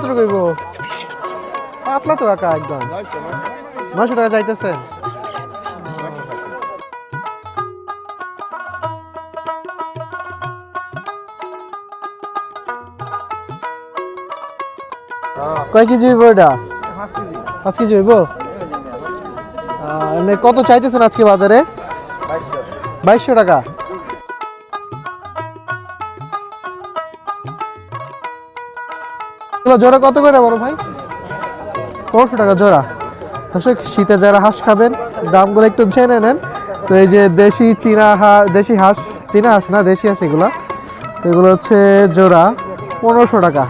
কত টাকা হইব? পাতলা তো কাকা একদম। নয়শো টাকা চাইতেছেন কয় কেজি হইব এটা? পাঁচ কেজি হইব? কত চাইতেছেন আজকে বাজারে? বাইশশো টাকা। এগুলো জোড়া কত করে বড় ভাই? পনেরোশো টাকা জোড়া। দর্শক, শীতে যারা হাঁস খাবেন, দামগুলো একটু জেনে নেন। তো এই যে দেশি চীনা হাঁস দেশি হাঁস, চীনা হাঁস না, দেশি হাঁস এগুলো। এগুলো হচ্ছে জোড়া পনেরোশো টাকা।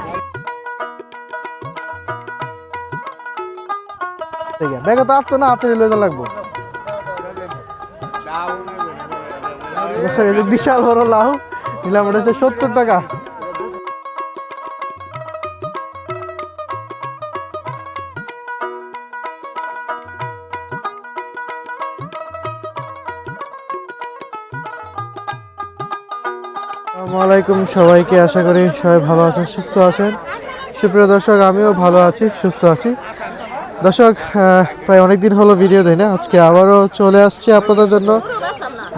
ব্যাগে তো আসতো না হাতে লইতে লাগবো। বিশাল বড় লাউ, নিলাম এটা হচ্ছে সত্তর টাকা। আলাইকুম সবাইকে, আশা করি সবাই ভালো আছেন, সুস্থ আছেন। সুপ্রিয় দর্শক, আমিও ভালো আছি, সুস্থ আছি। দর্শক প্রায় অনেক দিন হলো ভিডিও দেয় না, আজকে আবারও চলে আসছি আপনাদের জন্য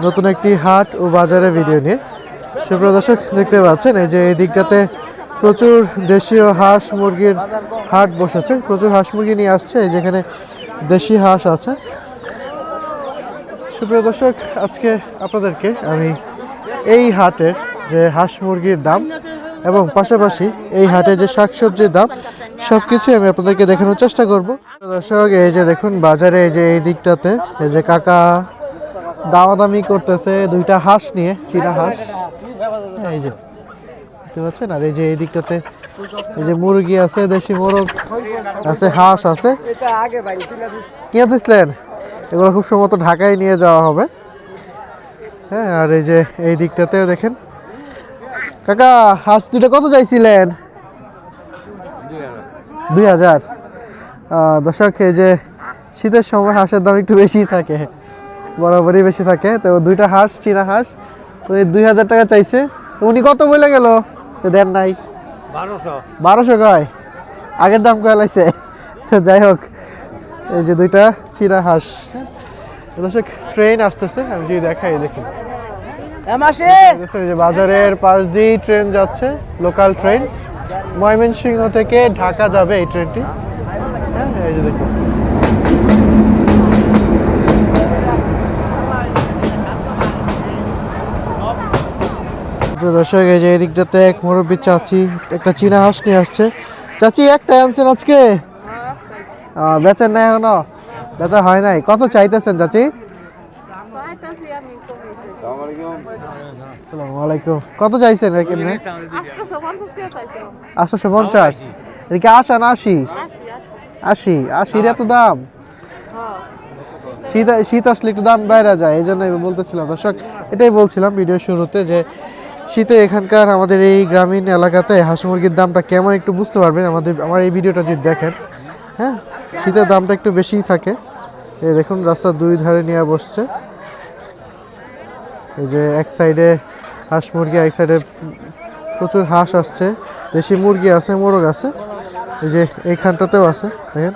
নতুন একটি হাট ও বাজারের ভিডিও নিয়ে। সুপ্রিয় দর্শক, দেখতে পাচ্ছেন, এই যে এই দিকটাতে প্রচুর দেশীয় হাঁস মুরগির হাট বসেছে, প্রচুর হাঁস মুরগি নিয়ে আসছে, এই যেখানে দেশি হাঁস আছে। সুপ্রিয় দর্শক, আজকে আপনাদেরকে আমি এই হাটের যে হাঁস মুরগির দাম এবং পাশাপাশি এই হাটে যে শাকসবজির দাম সব কিছু আমি আপনাদেরকে দেখানোর চেষ্টা করব। দর্শক, এই যে দেখুন বাজারে এই যে এই দিকটাতে, এই যে কাকা দামাদামি করতেছে দুইটা হাঁস নিয়ে, চীনা হাঁস। এই যে, দেখতে পাচ্ছেন? আর এই যে এই দিকটাতে এই যে মুরগি আছে, দেশি মোরগ আছে, হাঁস আছে। কিনে দিচ্ছিলেন এগুলো খুব সম্ভবত ঢাকায় নিয়ে যাওয়া হবে। হ্যাঁ আর এই যে এই দিকটাতেও দেখেন কাকা হাঁস দুটো কত চাইছিলেন? দুই হাজার। দর্শক এই যে শীতের সময় হাঁসের দাম একটু বেশি থাকে বরাবরই বেশি থাকে তো দুইটা হাঁস চীনা হাঁস এই দুই হাজার টাকা চাইছে। উনি কত বলে গেল? দেন নাই। বারোশো। বারোশো কয়? আগের দাম কয় লাগছে যাই হোক এই যে দুইটা চীনা হাঁস। দর্শক ট্রেন আসতেছে আমি যদি দেখাই এই যে বাজারের পাশ দিয়েই ট্রেন যাচ্ছে লোকাল ট্রেন ময়মনসিংহ থেকে ঢাকা যাবে এই ট্রেনটি হ্যাঁ এই যে দেখুন। দর্শক এই যে এই দিকটাতে এক মুরব্বী চাচি একটা চীনা হাঁস নিয়ে আসছে। চাচি একটা আনছেন আজকে? আহ, বেচেন না এখনও? বেচা হয় নাই। কত চাইতেছেন চাচি চাইতাছি আমি কমিয়েছি আসসালামু আলাইকুম। কত চাইছেন টাকা চাইছিলাম আটশোশো পঞ্চাশ। এদিকে আসা না আশি? আশি আশি আশি আশির এত দাম। শীত শীত আসলে একটু দাম বাইরে যায়, এই জন্য আমি বলতেছিলাম। দর্শক, এটাই বলছিলাম ভিডিও শুরুতে যে, শীতে এখানকার আমাদের এই গ্রামীণ এলাকাতে হাঁস মুরগির দামটা কেমন একটু বুঝতে পারবেন। আমাদের, আমার এই ভিডিওটা যদি দেখেন হ্যাঁ? শীতের দামটা একটু বেশিই থাকে। দেখুন, রাস্তার দুই ধারে নিয়ে বসছে। এই যে এক সাইডে হাঁস মুরগি এক সাইডে প্রচুর হাঁস আসছে, দেশি মুরগি আছে, মোরগ আছে, এই যে এইখানটাতেও আছে, দেখেন।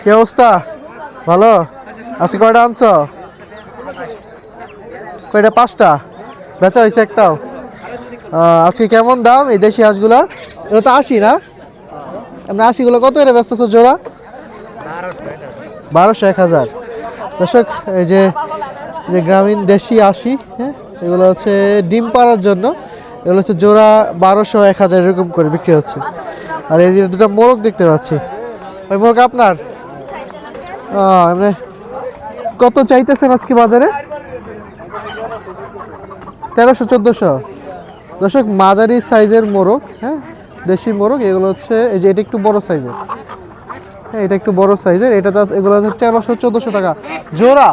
কি অবস্থা? ভালো? আজকে কয়টা আনছো? কয়টা? পাঁচটা? বেচা হয়েছে একটাও। আজকে কেমন দাম এই দেশি হাঁসগুলার? এটা তো আশি না? এমনি আশিগুলো কত এটা ব্যস্ত জোড়া? বারোশো, এক হাজার। দর্শক, এই যে যে গ্রামীণ দেশি আশি হ্যাঁ এগুলো হচ্ছে ডিম পাড়ার জন্য। এগুলো হচ্ছে জোড়া বারোশো, এক হাজার এরকম করে বিক্রি হচ্ছে। আর এই দুটো মোরগ দেখতে পাচ্ছি। ওই মোরগ আপনার? এমনি কত চাইতেছেন আজকে বাজারে? তেরোশো, চোদ্দোশো। দর্শক, মাঝারি সাইজের মোরগ হ্যাঁ দেশি মোরগ, এগুলো হচ্ছে, এই যে এটা একটু বড় সাইজের। হ্যাঁ এটা একটু বড় সাইজের, এটা এগুলো হচ্ছে তেরোশো, চোদ্দোশো টাকা। জোড়া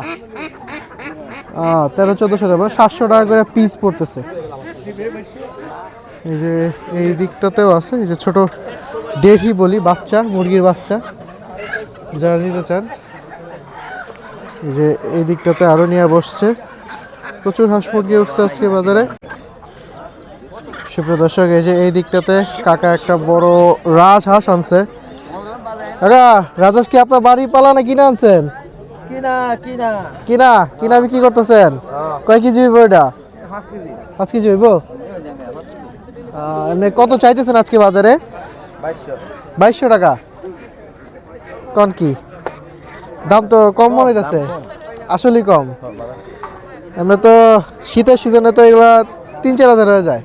তেরো, চোদ্দোশো টাকা। মানে সাতশো টাকা করে পিস পড়তেছে। এই যে এই দিকটাতেও আছে, এই যে ছোট ডেহি বলি, বাচ্চা, মুরগির বাচ্চা। যারা নিতে চান, এই যে এই দিকটাতে আরও নিয়ে বসছে। প্রচুর হাঁস মুরগি উঠছে আজকে বাজারে। সুপ্রিয় দর্শক, এই যে এই দিকটাতে কাকা একটা বড় রাজহাঁস আনছে। কাকা, রাজহাঁস কি আপনার বাড়ি পালা না কিনে আনছেন? কিনা কিনা। কিনা কিনা বিক্রি করতেছেন? কয় কেজি হইব এটা? পাঁচ কেজি। হইব? কত চাইতেছেন আজকে বাজারে? বাইশশো। টাকা। কোন কি? দাম তো কম মনে হইতেছে। আসলেই কম। এমনি তো শীতের সিজনে তো এগুলা তিন চার হাজার হয়ে যায়।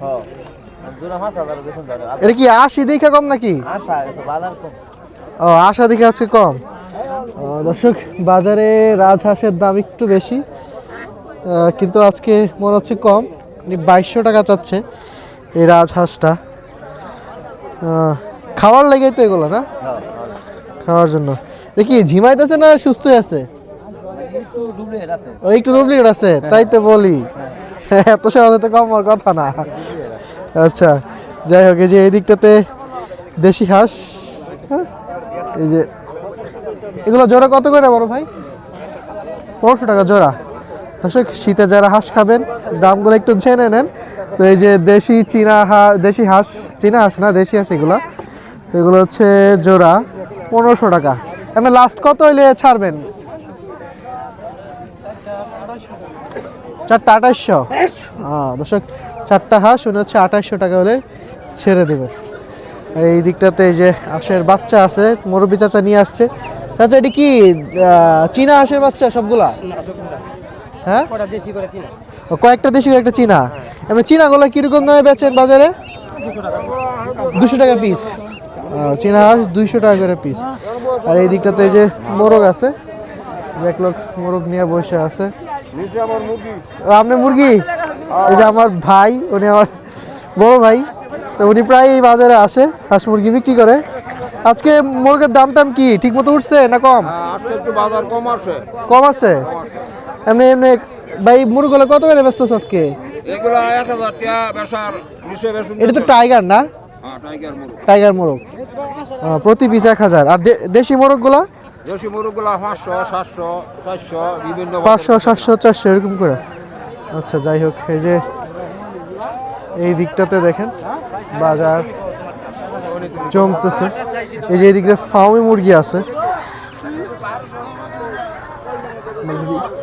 ধরে। এটা কি আশি দেখে কম নাকি? ও আশা দেখে আছে কম। দর্শক বাজারে রাজহাঁসের দাম একটু বেশি কিন্তু আজকে মনে হচ্ছে কম বাইশশো টাকা চাচ্ছে এই রাজহাঁসটা। খাওয়ার লেগেই তো এগুলো না? খাওয়ার জন্য। কি ঝিমাইতেছে না সুস্থ আছে? একটু ডুবলে আছে ও একটু ডুপ্লিকেট আছে তাই তো বলি। এত সহজে তো কম হওয়ার কথা না। আচ্ছা যাই হোক এই যে এই দিকটাতে দেশি হাঁস হ্যাঁ, এই যে এগুলো জোড়া কত করে বড় ভাই? পনেরোশো টাকা জোড়া। দর্শক, শীতে যারা হাঁস খাবেন, দামগুলো একটু জেনে নেন। তো এই যে দেশি চীনা হাঁস দেশি হাঁস, চীনা হাঁস না, দেশি হাঁস এগুলো। তো এগুলো হচ্ছে জোড়া পনেরোশো টাকা। এমনি লাস্ট কত হইলে ছাড়বেন? চারটা আঠাশশো হ্যাঁ দর্শক, চারটা হাঁস, উনি হচ্ছে আঠাশশো টাকা হলে ছেড়ে দেবেন। আর এই দিকটাতে এই যে হাঁসের বাচ্চা আছে, মুরব্বী চাচা নিয়ে আসছে। চাচা এটি কি চীনা হাঁসের বাচ্চা সবগুলা? হ্যাঁ? দেশি কয়েকটা দেশি একটা চীনা? এমনি চীনাগুলো কীরকম দামে বেচেন বাজারে? দুশো টাকা। পিস চীনা হাঁস দুইশো টাকা করে পিস আর এই দিকটাতে এই যে মোরগ আছে। এক লোক মোরগ নিয়ে বসে আছে। মুরগি। মুরগি? এই যে আমার ভাই উনি আমার বড় ভাই। তো উনি প্রায় এই বাজারে আসে হাঁস মুরগি বিক্রি করে। আজকে মুরগের দাম টাম কি? ঠিক মতো উঠছে না কম? আজকে একটু বাজার কম আছে কম আছে? এমনি এমনি ভাই মুরগুলো কত করে ব্যস্ত আজকে? এগুলো এক হাজার টাকা বেসার নিচে বেসুন এটা তো টাইগার না? হ্যাঁ টাইগার টাইগার মোরগ। প্রতি পিস এক হাজার। আর দেশি মোরগগুলো? দেশি মুরগগুলো পাঁচশো সাতশো চারশো বিভিন্ন পাঁচশো সাতশো চারশো এরকম করে। আচ্ছা যাই হোক এই যে এই দিকটাতে দেখেন। বাজার। জমতেছে। এই যে এই দিকটা ফার্মি মুরগি আছে।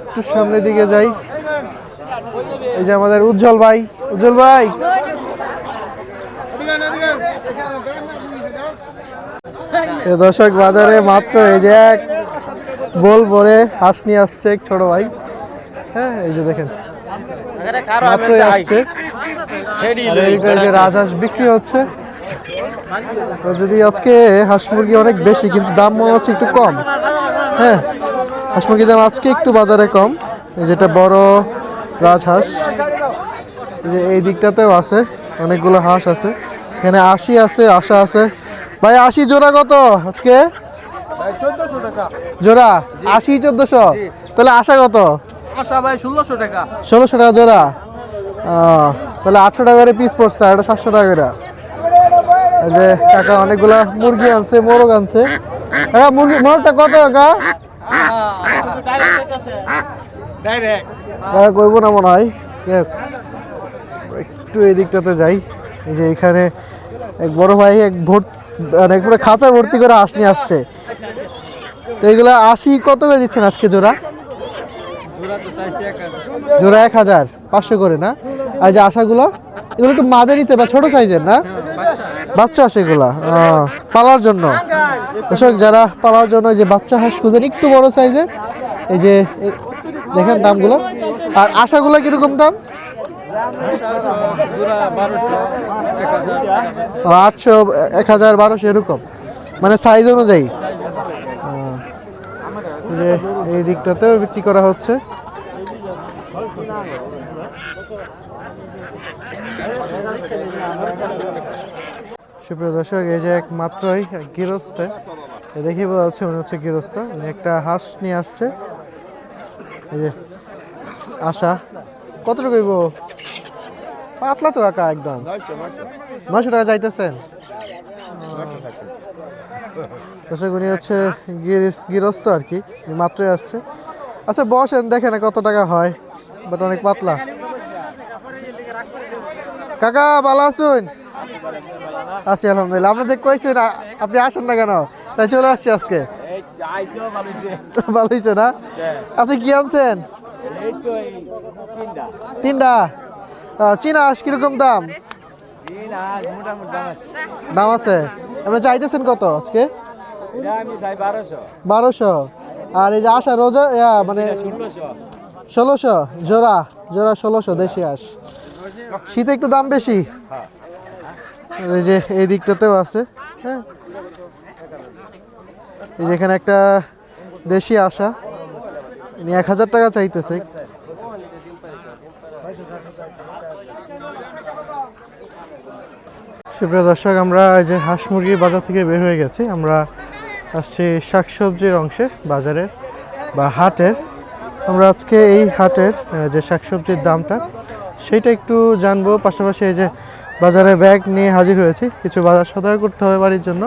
একটু সামনের দিকে যাই। এই যে আমাদের উজ্জ্বল ভাই। উজ্জ্বল ভাই! দর্শক বাজারে মাত্র এই যে এক বল ভরে হাঁস নিয়ে আসছে এক ছোট ভাই। হ্যাঁ এই যে দেখেন। মাত্রই আসছে। রাজহাঁস বিক্রি হচ্ছে। তো যদি আজকে হাঁস মুরগি অনেক বেশি কিন্তু দাম মনে হচ্ছে একটু কম। হ্যাঁ হাঁস মুরগির দাম আজকে একটু বাজারে কম। এই যেটা বড় রাজহাঁস যে এই দিকটাতেও আছে অনেকগুলো হাঁস আছে। এখানে আশি আছে আশা আছে। ভাই আশি জোড়া কত আজকে? জোড়া আশি চোদ্দশো? তাহলে আশা কত? আশা ভাই ষোলোশো টাকা। ষোলোশো টাকা জোড়া। তাহলে আটশো টাকা করে পিস পড়ছে আর সাতশো টাকা করে। যে কাকা অনেকগুলা মুরগি আনছে, মোরগ আনছে। কাকা, মুরগি মোরগটা কত, কাকা? কইব না মনে হয়। একটু এই দিকটাতে যাই। এই যে এখানে এক বড় ভাই এক ভোট মানে পুরো খাঁচা ভর্তি করে হাঁস নিয়ে আসছে। তো এগুলো আশি কত করে দিচ্ছেন আজকে জোড়া? জোড়া এক হাজার, পাঁচশো করে না? আর যে আশাগুলো, এগুলো একটু মাঝে মাঝারিতে বা ছোট সাইজের না? বাচ্চা আহ, পালার জন্য। দর্শক যারা পালার জন্য যে বাচ্চা হাঁস খুঁজেন একটু বড় সাইজের এই যে দেখেন দামগুলো। আর আশাগুলো কীরকম দাম? আটশো এক হাজার বারোশো এরকম। মানে সাইজ অনুযায়ী। যে এই দিকটাতেও বিক্রি করা হচ্ছে। সুপ্রিয় দর্শক, এই যে এক মাত্রই গৃহস্থে দেখি যাচ্ছে উনি হচ্ছে গৃহস্থ। উনি একটা হাঁস নিয়ে আসছে। এই যে আশা, কতটুকু কইব পাতলা তো একা একদম। নয়শো টাকা চাইতেছেন? দর্শক, উনি হচ্ছে গৃহস্থ আর কি। মাত্রই আসছে। আচ্ছা বসেন, দেখেন কত টাকা হয়, বাট অনেক পাতলা। কাকা, ভালো আছেন? আছি, আলহামদুলিল্লাহ। আপনি যে কইছেন আপনি আসেন না কেন? তাই চলে আসছি আজকে। ভালো হয়েছে না? আচ্ছা কি আনছেন? তিনটা। চীনা হাঁস কীরকম দাম? দাম আছে। আপনি চাইতেছেন কত আজকে? বারোশো। আর এই যে আশা রোজ মানে ষোলোশো। জোড়া জোড়া ষোলোশো দেশি হাঁস। শীতে একটু দাম বেশি? এই যে এই দিকটাতেও আছে হ্যাঁ? এই যে এখানে একটা দেশি আশা, ইনি এক হাজার টাকা চাইতেছে। সুপ্রিয় দর্শক, আমরা এই যে হাঁস মুরগির বাজার থেকে বের হয়ে গেছি। আমরা আসছি শাকসবজির অংশে, বাজারের বা হাটের। আমরা আজকে এই হাটের যে শাকসবজির দামটা, সেটা একটু জানব। পাশাপাশি এই যে বাজারে ব্যাগ নিয়ে হাজির হয়েছি। কিছু বাজার সদায় করতে হবে বাড়ির জন্য।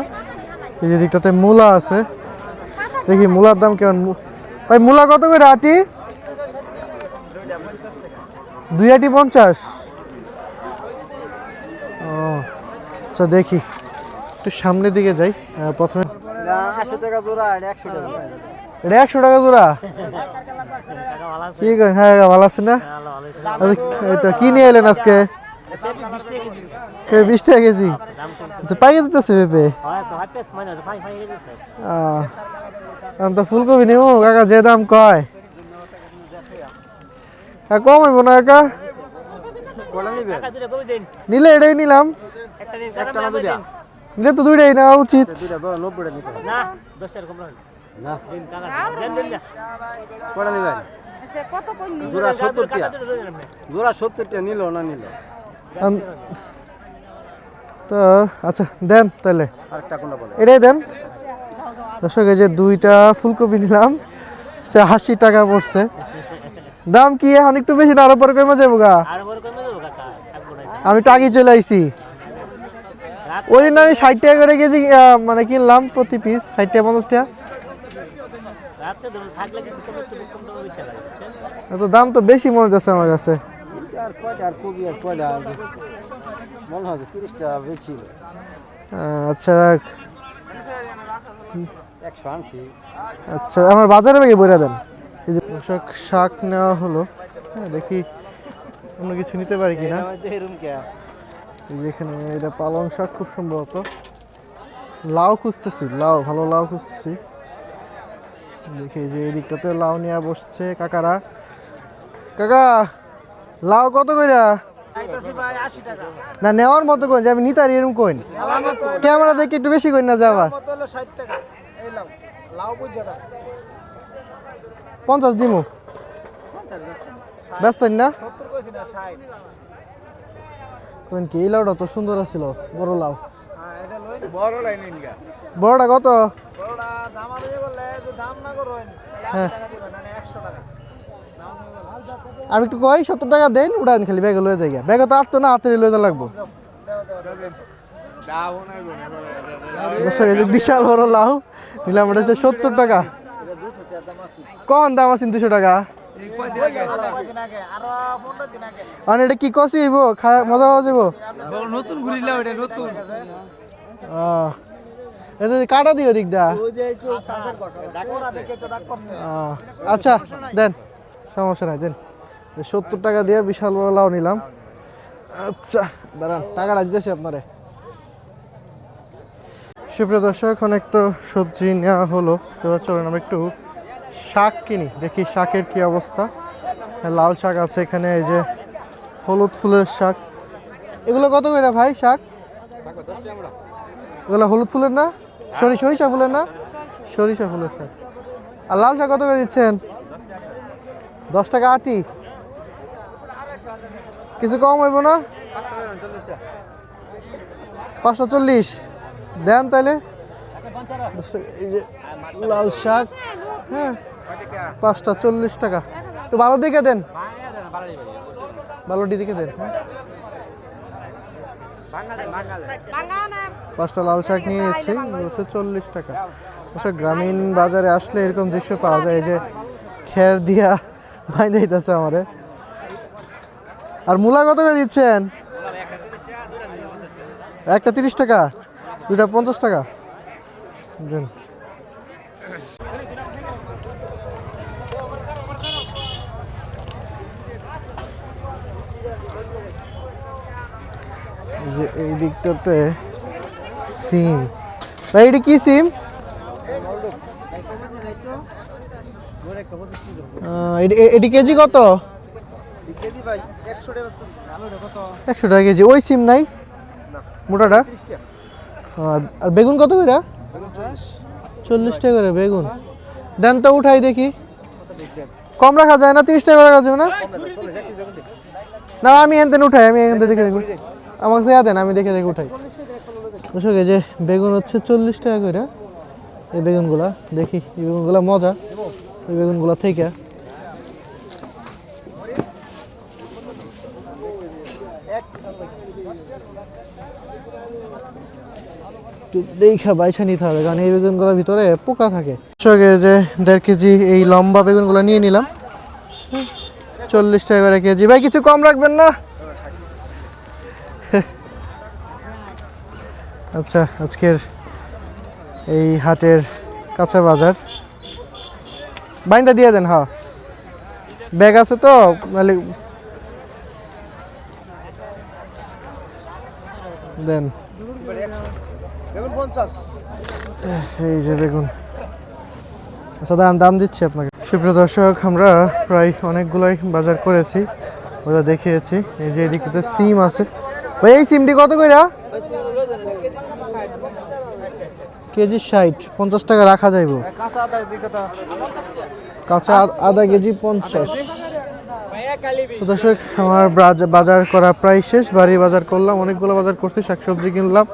এই যে দিকটাতে মূলা আছে। দেখি মূলার দাম কেমন? ভাই মূলা কত করে আটি? দুই আটি পঞ্চাশ। ও আচ্ছা দেখি। একটু সামনের দিকে যাই। প্রথমে আশি টাকা জোড়া একশো টাকা এটা একশো টাকা জোড়া? কি করেন? হ্যাঁ ভালো আছেন না? আচ্ছা, এই তো কি নিয়ে এলেন আজকে? এই বিশ টাকা কেজি? তো পাইয়ে দিতেছে পেঁপে? আহ, আমি তো ফুলকপি নিব কাকা যে দাম কয়? কম হইব না কাকা? কোলা নিবে? নিলে এটাই নিলাম। নিলে তো দুইটাই নেওয়া উচিত। আচ্ছা? জোড়া সত্তর টাকা কাকা না জোড়া নিল না নিল? তো আচ্ছা দেন তাহলে। এটাই দেন। দর্শক এই যে দুইটা ফুলকপি নিলাম সে আশি টাকা পড়ছে। দাম কি এখন একটু বেশি না আরও পরে কমে যাব গা? আমি তো আগে চলে আইছি। ওই দিন আমি ষাট টাকা করে কেজি মানে কিনলাম প্রতি পিস ষাট টাকা পঞ্চাশ টাকা। দামে তো দাম তো বেশি মনে যাচ্ছে আমার কাছে। আর কয়টা আর কবি আর কয়টা মনে হয় তিরিশ টাকা বেশি। আচ্ছা একশো আনছি। আচ্ছা আমার বাজারে ব্যাগে বইরা দেন। এই যে পোশাক শাক নেওয়া হলো। হ্যাঁ দেখি অন্য কিছু নিতে পারি কিনা এই যে এখানে এটা পালং শাক খুব সম্ভবত। লাউ খুঁজতেছি লাউ ভালো লাউ খুঁজতেছি। দেখি যে এই দিকটাতে লাউ নিয়ে বসছে কাকারা। কাকা লাউ কত কইরা? না নেওয়ার মতো কই যে আমি নিতারি এরকম কইন। ক্যামেরা দেখে একটু বেশি কইন না যে আবার। পঞ্চাশ দিমু। ব্যস্ত না? কোন কি এই লাউটা তো সুন্দর আছিল বড় লাউ। বড় বড়টা কত? হ্যাঁ। আমি একটু কই সত্তর টাকা দেন উড়ান খালি ব্যাগে লয়ে যাই ব্যাগে তো আসতো না হাতে লয়ে যা লাগবো। বিশাল বড় লাউ নিলাম ওটা হচ্ছে সত্তর টাকা। কম দাম আছে দুশো টাকা? মানে এটা কি কষি হইব? মজা পাওয়া যাব নতুন ঘুরিলাম এটা নতুন। এটা কাটা দিও দিক দা আচ্ছা দেন সমস্যা নাই দেন। সত্তর টাকা দিয়ে বিশাল বড় লাউ নিলাম। আচ্ছা দাঁড়ান, টাকা রাখতেছি আপনারে। সুপ্রিয় দর্শক, অনেক তো সবজি নেওয়া হলো। এবার চলুন আমরা একটু শাক কিনি, দেখি শাকের কি অবস্থা। লাল শাক আছে এখানে, এই যে হলুদ ফুলের শাক। এগুলো কত করে ভাই শাক? এগুলো হলুদ ফুলের না? সরি সরিষা ফুলের না? সরিষা ফুলের শাক। আর লাল শাক কত করে দিচ্ছেন? দশ টাকা আটি। কিছু কম হইব না? পাঁচশো চল্লিশ। দেন টাকা, এই যে লাল শাক হ্যাঁ পাঁচটা চল্লিশ টাকা। তো ভালো দিকে দেন। ভালো দিকে দেন হ্যাঁ। পাঁচটা লাল শাক নিয়ে নিচ্ছি হচ্ছে চল্লিশ টাকা। অবশ্য গ্রামীণ বাজারে আসলে এরকম দৃশ্য পাওয়া যায় যে খের দিয়া বাইন্দে দিতেছে আমারে। আর মূলা কত করে দিচ্ছেন? একটা তিরিশ টাকা, দুটা পঞ্চাশ টাকা। যে এই দিকটাতে সিম। ভাই কি সিম? এটি কেজি কত? একশো টাকা কেজি ওই সিম নাই? মোটাটা? আর আর বেগুন কত করে? চল্লিশ। টাকা করে বেগুন। দেন তো উঠাই দেখি। কম রাখা যায় না? তিরিশ টাকা করে রাখা যাবে না? না আমি থেকে উঠাই আমি এখান থেকে দেখে দেখি। আমাকে দেয়া দেন আমি দেখে দেখে উঠাই। এই যে বেগুন হচ্ছে চল্লিশ টাকা করে। এই বেগুনগুলা দেখি এই বেগুনগুলা মজা। এই বেগুনগুলা থেকে। দেখা বাইছা নিতে হবে, কারণ এই বেগুনগুলোর ভিতরে পোকা থাকে। যে দেড় কেজি এই লম্বা বেগুনগুলো নিয়ে নিলাম। চল্লিশ টাকা করে কেজি। ভাই, কিছু কম রাখবেন না? আচ্ছা আজকের এই হাটের কাঁচা বাজার। বাইন্দা দিয়ে দেন হ্যাঁ। ব্যাগ আছে তো নাহলে দেন। এই যে বেগুন আচ্ছা দাম দাম দিচ্ছি আপনাকে। সুপ্রিয় দর্শক আমরা প্রায় অনেকগুলোই বাজার করেছি ওটা দেখিয়েছি। এই যে এদিকে সিম আছে। ভাই এই সিমটি কত করে কেজি ষাট পঞ্চাশ টাকা রাখা যাইব। কাঁচা আধা কেজি পঞ্চাশ। দর্শক, আমার বাজ- বাজার করা প্রায় শেষ। বাড়ি বাজার করলাম, অনেকগুলো বাজার করছি, শাকসবজি কিনলাম।